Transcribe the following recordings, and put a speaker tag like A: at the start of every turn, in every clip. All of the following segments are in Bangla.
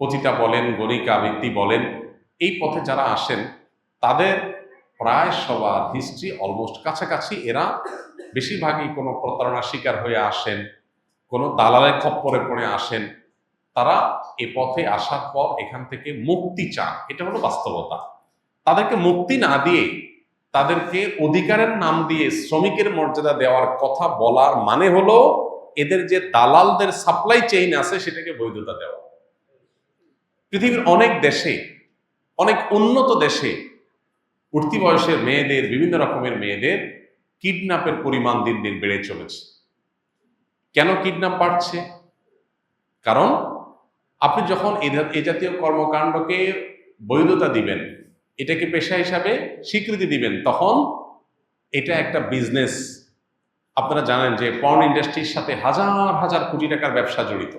A: পতিতা বলেন, গণিকা আবৃত্তি বলেন, এই পথে যারা আসেন, তাদের প্রায় সবার হিস্ট্রি অলমোস্ট কাছাকাছি। এরা বেশিরভাগই কোনো প্রতারণার শিকার হয়ে আসেন, কোনো দালালের খপ্পরে পড়ে আসেন। তারা এ পথে আসার পর এখান থেকে মুক্তি চান। এটা হলো বাস্তবতা। তাদেরকে মুক্তি না দিয়ে, তাদেরকে অধিকারের নাম দিয়ে, শ্রমিকের মর্যাদা দেওয়ার কথা বলার মানে হলো, এদের যে দালালদের সাপ্লাই চেইন আছে, সেটাকে বৈধতা দেওয়া। পৃথিবীর অনেক দেশে, অনেক উন্নত দেশে উঠতি বয়সের মেয়েদের, বিভিন্ন রকমের মেয়েদের কিডন্যাপের পরিমাণ দিন দিন বেড়ে চলেছে। কেন কিডন্যাপ বাড়ছে? কারণ আপনি যখন এ জাতীয় কর্মকাণ্ডকে বৈধতা দিবেন, এটাকে পেশা হিসাবে স্বীকৃতি দিবেন, তখন এটা একটা বিজনেস আপনারা জানেন যে পর্ন ইন্ডাস্ট্রির সাথে হাজার হাজার কোটি টাকার ব্যবসা জড়িত।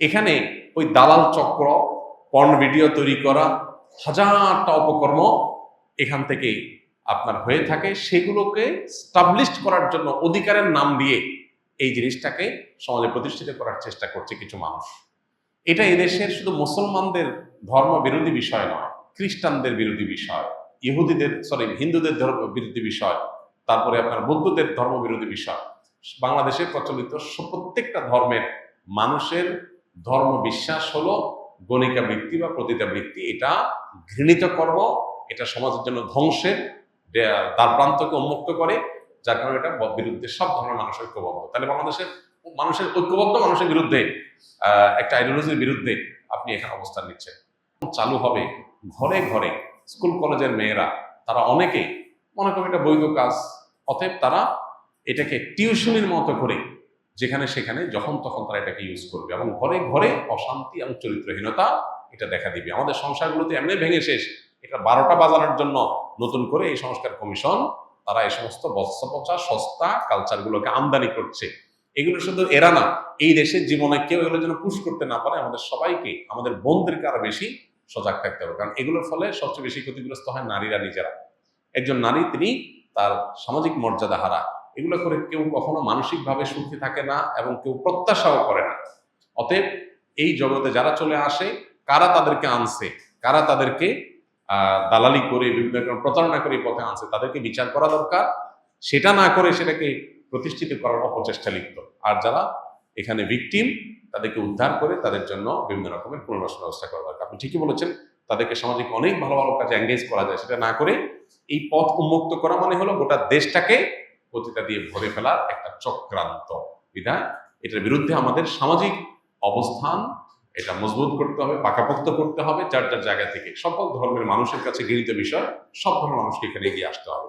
A: এখানে ওই দালাল চক্র পর্ন ভিডিও তৈরি করা, হাজারটা অপকর্ম এখান থেকে আপনার হয়ে থাকে। সেগুলোকে স্টাবলিশড করার জন্য অধিকারের নাম দিয়ে এই জিনিসটাকে সমাজে প্রতিষ্ঠিত করার চেষ্টা করছে কিছু মানুষ। এটা এদেশের শুধু মুসলমানদের ধর্ম বিরোধী বিষয় নয়, খ্রিস্টানদের বিরোধী বিষয়, ইহুদিদের সরি হিন্দুদের ধর্ম বিরোধী বিষয়, তারপরে আপনার বৌদ্ধদের ধর্ম বিরোধী বিষয়। বাংলাদেশে প্রচলিত প্রত্যেকটা ধর্মের মানুষের ধর্ম বিশ্বাস হলো গণিকা বৃত্তি বা প্রতিটা বৃত্তি। এটা ঘৃণিত কর্ম, এটা সমাজের জন্য ধ্বংসের, দে- দ্বার প্রান্তকে উন্মুক্ত করে, যার কারণে এটা বিরুদ্ধে সব ধরনের মানুষ ঐক্যবদ্ধ। তাহলে বাংলাদেশের মানুষের ঐক্যবদ্ধ মানুষের বিরুদ্ধে একটা আইডিওলজির বিরুদ্ধে আপনি এখানে অবস্থান নিচ্ছেন। চালু হবে ঘরে ঘরে স্কুল কলেজের মেয়েরা। তারা অনেকে মনে করেন এটা বৈধ কাজ, অতএব তারা এটাকে টিউশনির মতো করে যেখানে সেখানে, যখন তখন তারা এটাকে ইউজ করবে এবং ঘরে ঘরে অশান্তি এবং চরিত্রহীনতা এটা দেখা দিবে। আমাদের সংসারগুলোতে এমনি ভেঙে শেষ। এটা বারোটা বাজানোর জন্য নতুন করে এই সংস্কার কমিশন তারা এই সমস্ত বস্ত্রপচা, সস্তা কালচারগুলোকে আমদানি করছে। এগুলো শুধু এরা না, এই দেশের জীবনে কেউ এগুলো যেন পুশ করতে না পারে, আমাদের সবাইকে, আমাদের বোনদেরকে আরও বেশি সজাগ থাকতে হবে। কারণ এগুলোর ফলে সবচেয়ে বেশি ক্ষতিগ্রস্ত হয় নারীরা, নিজেরা। একজন নারী, তিনি তার সামাজিক মর্যাদা হারা এগুলো করে কেউ কখনো মানসিকভাবে সুখী থাকে না এবং কেউ প্রত্যাশাও করে না। অতএব এই জগতে যারা চলে আসে, কারা তাদেরকে আনছে, কারা তাদেরকে দালালি করে, বিভিন্ন রকম প্রতারণা করে পথে আনছে, তাদেরকে বিচার করা দরকার। সেটা না করে সেটাকে প্রতিষ্ঠিত করার অপচেষ্টা লিপ্ত। আর যারা এখানে ভিকটিম তাদেরকে উদ্ধার করে তাদের জন্য বিভিন্ন রকমের পুনর্বাসন ব্যবস্থা করা দরকার। আপনি ঠিকই বলেছেন, তাদেরকে সামাজিক অনেক ভালো ভালো কাজে এঙ্গেজ করা যায়। সেটা না করে এই পথ উন্মুক্ত করা মানে হলো গোটা দেশটাকে পতিতা দিয়ে ভরে ফেলার একটা চক্রান্ত। বিধায় এটার বিরুদ্ধে আমাদের সামাজিক অবস্থান, এটা মজবুত করতে হবে, পাকাপোক্ত করতে হবে, যার যার জায়গা থেকে সকল ধর্মের মানুষের কাছে গৃহীত বিষয়, সব ধর্মের মানুষকে এখানে এগিয়ে আসতে হবে।